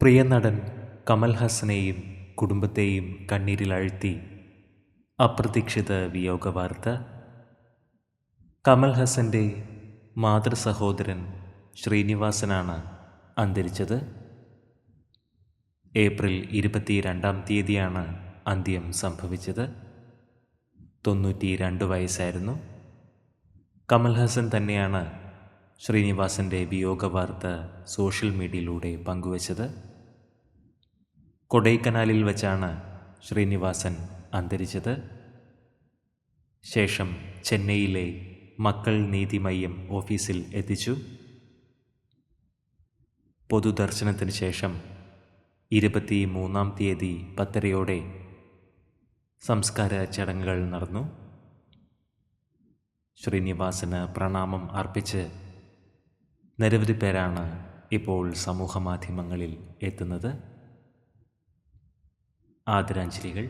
പ്രിയ നടൻ കമൽഹാസനെയും കുടുംബത്തെയും കണ്ണീരിലഴ്ത്തി അപ്രതീക്ഷിത വിയോഗ വാർത്ത കമൽഹാസന്റെ മാതൃസഹോദരൻ മാതൃ ശ്രീനിവാസനാണ് അന്തരിച്ചത്. ഏപ്രിൽ ഇരുപത്തി രണ്ടാം തീയതിയാണ് അന്ത്യം സംഭവിച്ചത്. തൊണ്ണൂറ്റി രണ്ട് വയസ്സായിരുന്നു. കമൽഹാസൻ തന്നെയാണ് ശ്രീനിവാസന്റെ വിയോഗ വാർത്ത സോഷ്യൽ മീഡിയയിലൂടെ പങ്കുവച്ചത്. കൊടൈക്കനാലിൽ വച്ചാണ് ശ്രീനിവാസൻ അന്തരിച്ചത്. ശേഷം ചെന്നൈയിലെ മക്കൾ നീതിമയ്യം ഓഫീസിൽ എത്തിച്ചു. പൊതുദർശനത്തിന് ശേഷം ഇരുപത്തി മൂന്നാം തീയതി പത്തരയോടെ സംസ്കാര ചടങ്ങുകൾ നടന്നു. ശ്രീനിവാസന് പ്രണാമം അർപ്പിച്ച് നിരവധി പേരാണ് ഇപ്പോൾ സമൂഹമാധ്യമങ്ങളിൽ എത്തുന്നത്. ஆதராஞ்சலிகள்.